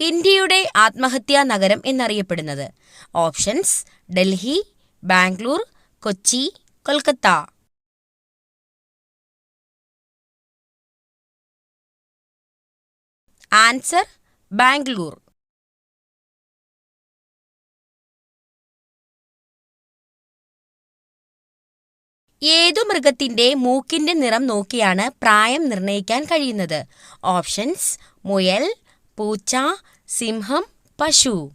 ഇന്ത്യയുടെ ആത്മഹത്യാ നഗരം എന്നറിയപ്പെടുന്നത്. ഓപ്ഷൻസ് ഡൽഹി ബാംഗ്ലൂർ കൊച്ചി കൊൽക്കത്ത. ആൻസർ ബാംഗ്ലൂർ. ഏതു മൃഗത്തിന്റെ മൂക്കിന്റെ നിറം നോക്കിയാണ് പ്രായം നിർണയിക്കാൻ കഴിയുന്നത്? ഓപ്ഷൻസ് മുയൽ പൂച്ച സിംഹം പശു.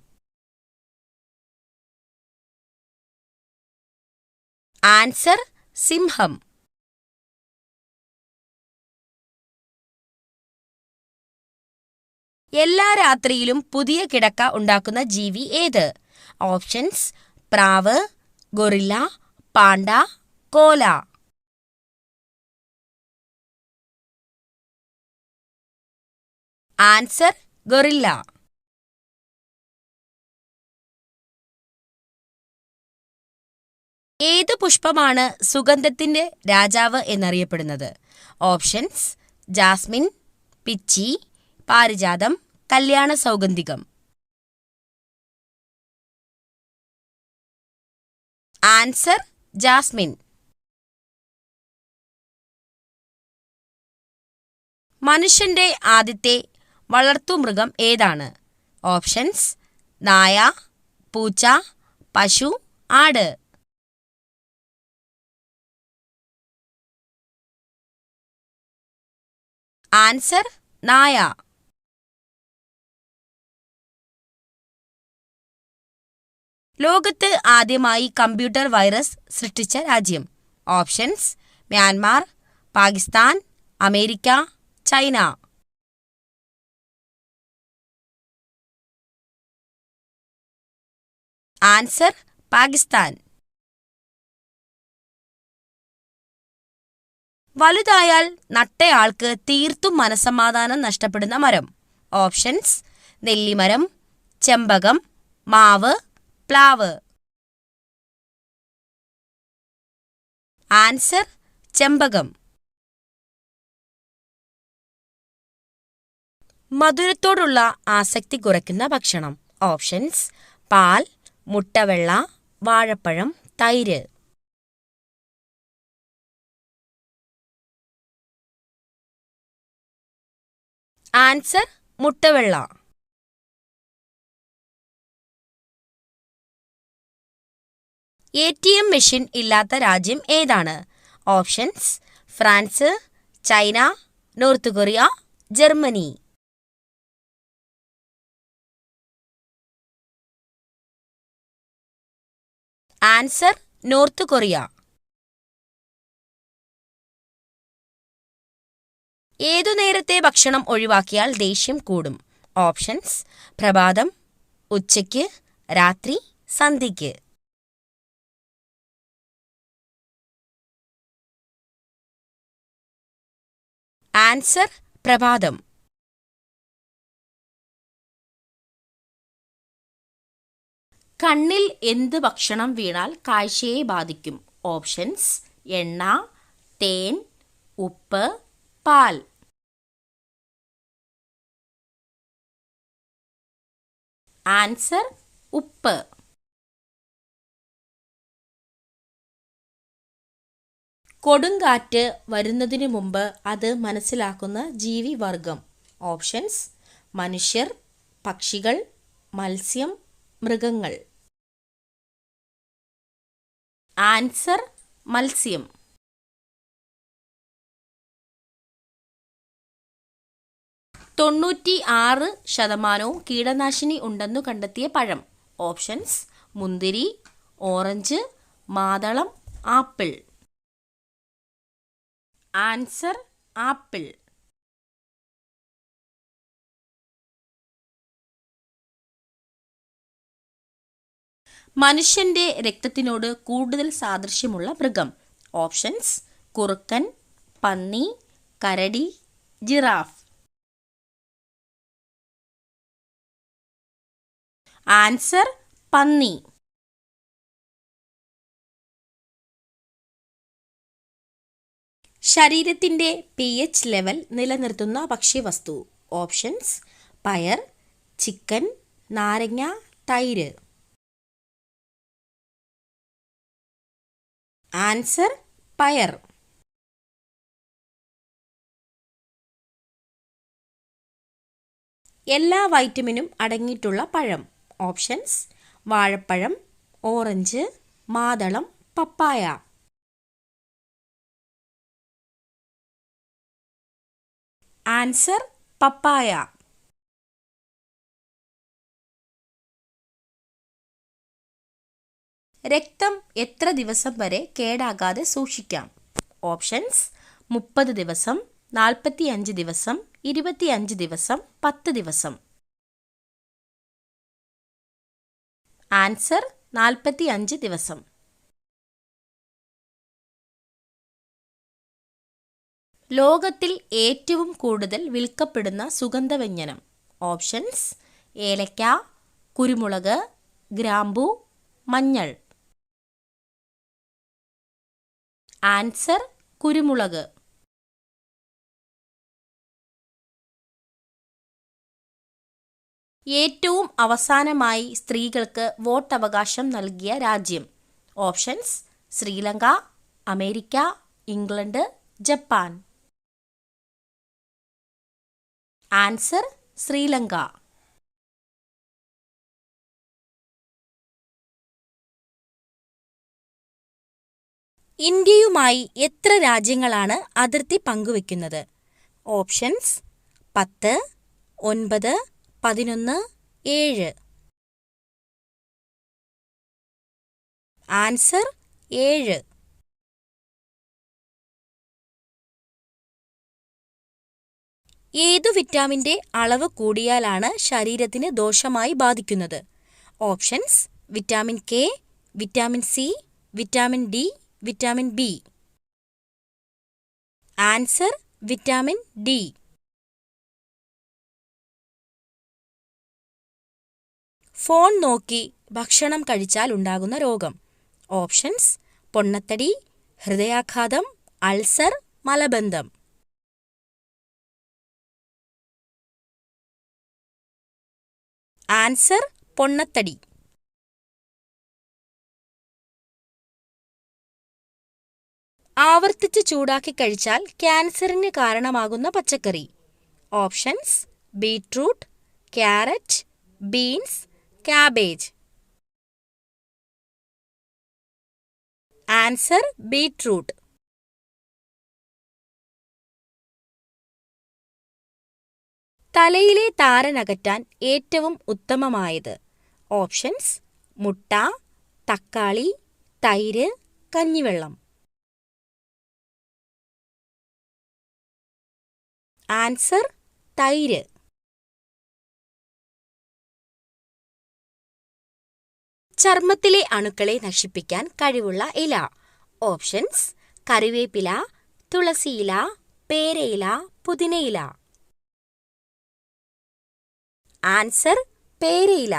ആൻസർ സിംഹം. എല്ലാ രാത്രിയിലും പുതിയ കിടക്ക ഉണ്ടാക്കുന്ന ജീവി ഏത്? ഓപ്ഷൻസ് പ്രാവ് gorilla panda koala. Answer gorilla. ഏത് പുഷ്പമാണ് സുഗന്ധത്തിന്റെ രാജാവ് എന്നറിയപ്പെടുന്നത്? ഓപ്ഷൻസ് ജാസ്മിൻ പിച്ചി പാരിജാതം കല്യാണ സൗഗന്ധികം. Answer jasmine. മനുഷ്യന്റെ ആദ്യത്തെ വളർത്തുമൃഗം ഏതാണ്? ഓപ്ഷൻസ് നായ പൂച്ച പശു ആട്. ആൻസർ നായ. ലോകത്ത് ആദ്യമായി കമ്പ്യൂട്ടർ വൈറസ് സൃഷ്ടിച്ച രാജ്യം. Options Myanmar Pakistan America China. Answer Pakistan വലുതായാൽ നട്ടയാൾക്ക് തീർത്തും മനസമാധാനം നഷ്ടപ്പെടുന്ന മരം. ഓപ്ഷൻസ് നെല്ലിമരം ചെമ്പകം മാവ് പ്ലാവ്. ആൻസർ ചെമ്പകം. മധുരത്തോടുള്ള ആസക്തി കുറയ്ക്കുന്ന ഭക്ഷണം. ഓപ്ഷൻസ് പാൽ മുട്ടവെള്ള വാഴപ്പഴം തൈര്. ആൻസർ മുട്ടവെള്ള. എ ടി എം മെഷീൻ ഇല്ലാത്ത രാജ്യം ഏതാണ്? Options France China North Korea Germany. Answer North Korea. ഏതു നേരത്തെ ഭക്ഷണം ഒഴിവാക്കിയാൽ ദേഷ്യം കൂടും? ഓപ്ഷൻസ് പ്രഭാതം ഉച്ചയ്ക്ക് രാത്രി സന്ധ്യയ്ക്ക്. ആൻസർ പ്രഭാതം. കണ്ണിൽ എന്ത് ഭക്ഷണം വീണാൽ കാഴ്ചയെ ബാധിക്കും? ഓപ്ഷൻസ് എണ്ണ തേൻ ഉപ്പ് പാൽ. ആൻസർ ഉപ്പ്. കൊടുങ്കാറ്റ് വരുന്നതിനു മുമ്പ് അത് മനസ്സിലാക്കുന്ന ജീവി വർഗം. ഓപ്ഷൻസ് മനുഷ്യർ പക്ഷികൾ മത്സ്യം മൃഗങ്ങൾ. ആൻസർ മത്സ്യം. തൊണ്ണൂറ്റി ആറ് ശതമാനവും കീടനാശിനി ഉണ്ടെന്നു കണ്ടെത്തിയ പഴം. ഓപ്ഷൻസ് മുന്തിരി ഓറഞ്ച് മാതളം ആപ്പിൾ. Answer apple. മനുഷ്യന്റെ രക്തത്തിനോട് കൂടുതൽ സാദൃശ്യമുള്ള മൃഗം. ഓപ്ഷൻസ് കുറുക്കൻ പന്നി കരടി ജിറാഫ്. ആൻസർ പന്നി. ശരീരത്തിന്റെ പി എച്ച് ലെവൽ നിലനിർത്തുന്ന ഭക്ഷ്യവസ്തു. ഓപ്ഷൻസ് പയർ ചിക്കൻ നാരങ്ങ തൈര്. ആൻസർ പയർ. എല്ലാ വൈറ്റമിനും അടങ്ങിയിട്ടുള്ള പഴം. ഓപ്ഷൻസ് വാഴപ്പഴം ഓറഞ്ച് മാതളം പപ്പായ. ആൻസർ പപ്പായ. രക്തം എത്ര ദിവസം വരെ കേടാകാതെ സൂക്ഷിക്കാം? ഓപ്ഷൻസ് മുപ്പത് ദിവസം നാൽപ്പത്തി അഞ്ച് ദിവസം ഇരുപത്തിയഞ്ച് ദിവസം പത്ത് ദിവസം. ആൻസർ നാൽപ്പത്തി അഞ്ച് ദിവസം. ലോകത്തിൽ ഏറ്റവും കൂടുതൽ വിൽക്കപ്പെടുന്ന സുഗന്ധവ്യഞ്ജനം. ഓപ്ഷൻസ് ഏലക്ക കുരുമുളക് ഗ്രാമ്പു മഞ്ഞൾ. ആൻസർ കുരുമുളക്. ഏറ്റവും അവസാനമായി സ്ത്രീകൾക്ക് വോട്ട് അവകാശം നൽകിയ രാജ്യം. Options Sri Lanka America England Japan. Answer Sri Lanka. ഇന്ത്യയുമായി എത്ര രാജ്യങ്ങളാണ് അതിർത്തി പങ്കുവെക്കുന്നത്? ഓപ്ഷൻസ് പത്ത് ഒൻപത് പതിനൊന്ന് ഏഴ്. ആൻസർ ഏഴ്. ഏതു വിറ്റാമിന്റെ അളവ് കൂടിയാലാണ് ശരീരത്തിന് ദോഷമായി ബാധിക്കുന്നത്? Options vitamin K vitamin C vitamin D vitamin B answer vitamin D phone നോക്കി ഭക്ഷണം കഴിച്ചാൽ ഉണ്ടാകുന്ന രോഗം. ഓപ്ഷൻസ് പൊണ്ണത്തടി ഹൃദയാഘാതം അൾസർ മലബന്ധം. ആൻസർ പൊണ്ണത്തടി. ആവർത്തിച്ച് ചൂടാക്കി കഴിച്ചാൽ ക്യാൻസറിന് കാരണമാകുന്ന പച്ചക്കറി. Options beetroot carrot beans cabbage. Answer beetroot. തലയിലെ താരനകറ്റാൻ ഏറ്റവും ഉത്തമമായത്. ഓപ്ഷൻസ് മുട്ട തക്കാളി തൈര് കഞ്ഞിവെള്ളം. ആൻസർ തൈര്. ചർമ്മത്തിലെ അണുക്കളെ നശിപ്പിക്കാൻ കഴിവുള്ള ഇല. ഓപ്ഷൻസ് കറിവേപ്പില തുളസിയില പേരയില പുതിനയില. ആൻസർ പേരയില.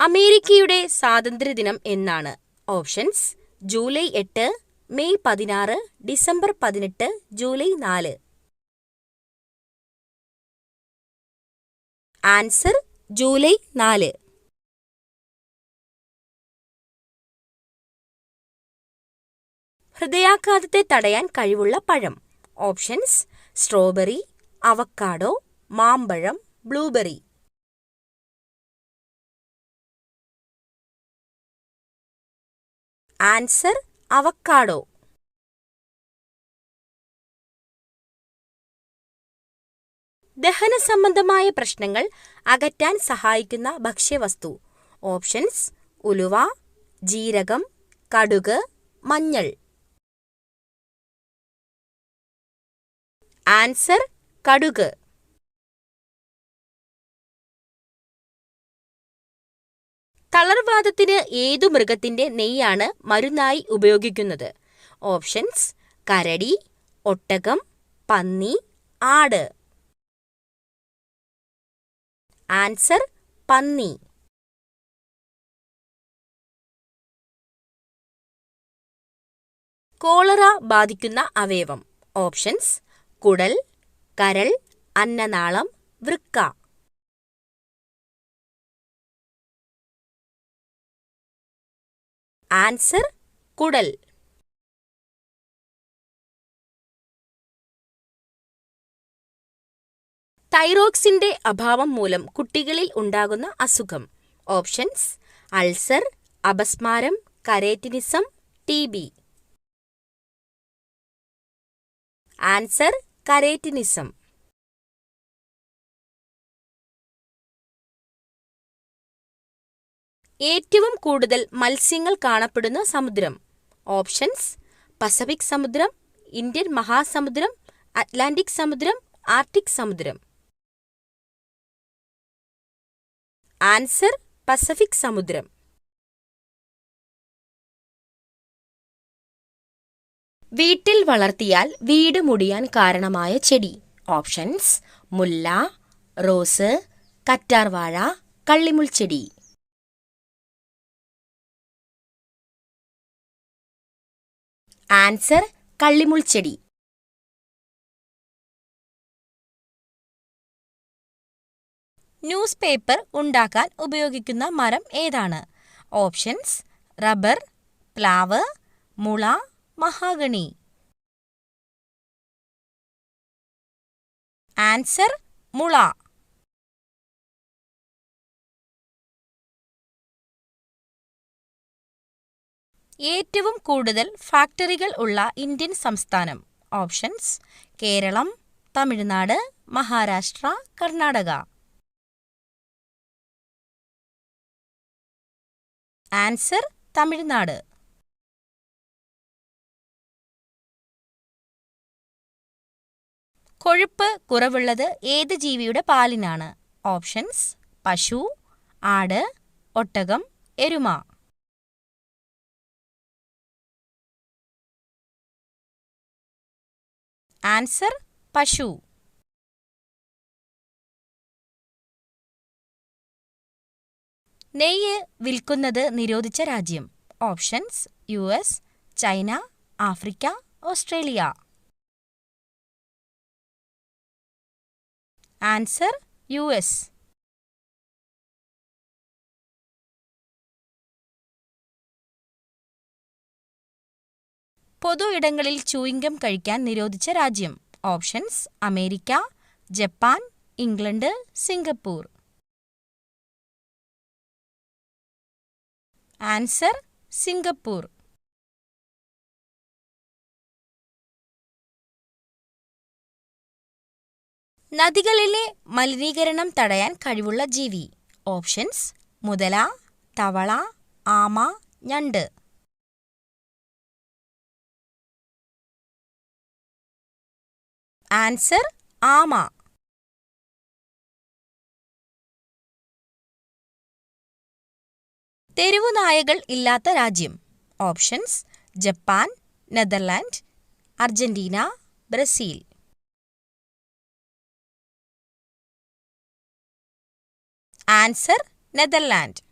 അമേരിക്കയുടെ സ്വാതന്ത്ര്യദിനം എന്നാണ് ഓപ്ഷൻസ് ജൂലൈ എട്ട് മെയ് പതിനാറ് ഡിസംബർ പതിനെട്ട് ജൂലൈ നാല്. ആൻസർ ജൂലൈ നാല്. ഹൃദയാഘാതത്തെ തടയാൻ കഴിവുള്ള പഴം. ഓപ്ഷൻസ് സ്ട്രോബെറി അവക്കാഡോ മാമ്പഴം ബ്ലൂബെറി. ആൻസർ അവക്കാഡോ ദഹന സംബന്ധമായ പ്രശ്നങ്ങൾ അകറ്റാൻ സഹായിക്കുന്ന ഭക്ഷ്യവസ്തു. ഓപ്ഷൻസ് ഉലുവ ജീരകം കടുക് മഞ്ഞൾ. ആൻസർ കടുക്. തളർവാദത്തിന് ഏതു മൃഗത്തിന്റെ നെയ്യാണ് മരുന്നായി ഉപയോഗിക്കുന്നത്? ഓപ്ഷൻസ് കരടി ഒട്ടകം പന്നി ആട്. ആൻസർ പന്നി. കോളറ ബാധിക്കുന്ന അവയവം. ഓപ്ഷൻസ് കുടൽ കരൾ അന്നനാളം വൃക്ക. ആൻസർ കുടൽ. തൈറോക്സിന്റെ അഭാവം മൂലം കുട്ടികളിൽ ഉണ്ടാകുന്ന അസുഖം. ഓപ്ഷൻസ് അൾസർ അപസ്മാരം cretinism T B. Answer cretinism. ഏറ്റവും കൂടുതൽ മത്സ്യങ്ങൾ കാണപ്പെടുന്ന സമുദ്രം. ഓപ്ഷൻസ് പസഫിക് സമുദ്രം ഇന്ത്യൻ മഹാസമുദ്രം അറ്റ്ലാന്റിക് സമുദ്രം ആർട്ടിക് സമുദ്രം. ആൻസർ പസഫിക് സമുദ്രം. വീട്ടിൽ വളർത്തിയാൽ വീട് മുടിയാൻ കാരണമായ ചെടി. ഓപ്ഷൻസ് മുല്ല റോസ് കറ്റാർവാഴ കള്ളിമുൾ ആൻസർ കള്ളിമുൾച്ചെടി. ന്യൂസ് പേപ്പർ ഉണ്ടാക്കാൻ ഉപയോഗിക്കുന്ന മരം ഏതാണ്? ഓപ്ഷൻസ് റബ്ബർ പ്ലാവ് മുള മഹാഗണി. ആൻസർ മുള. ഏറ്റവും കൂടുതൽ ഫാക്ടറികൾ ഉള്ള ഇന്ത്യൻ സംസ്ഥാനം. ഓപ്ഷൻസ് കേരളം തമിഴ്നാട് മഹാരാഷ്ട്ര കർണാടക. ആൻസർ തമിഴ്നാട്. കൊഴുപ്പ് കുറവുള്ളത് ഏത് ജീവിയുടെ പാലിനാണ്? ഓപ്ഷൻസ് പശു ആട് ഒട്ടകം എരുമ. ആൻസർ പശു. നെയ്യ് വിൽക്കുന്നത് നിരോധിച്ച രാജ്യം. Options U S China Africa Australia. Answer U S. പൊതു ഇടങ്ങളിൽ ചൂയിങ്കം കഴിക്കാൻ നിരോധിച്ച രാജ്യം. Options America Japan England Singapore. Answer Singapore. നദികളിലെ മലിനീകരണം തടയാൻ കഴിവുള്ള ജീവി. ഓപ്ഷൻസ് മുതല തവള ആമ ഞണ്ട്. ആൻസർ ആമ. തെരുവുനായകൾ ഇല്ലാത്ത രാജ്യം. Options Japan Netherland Argentina Brazil. Answer Netherland.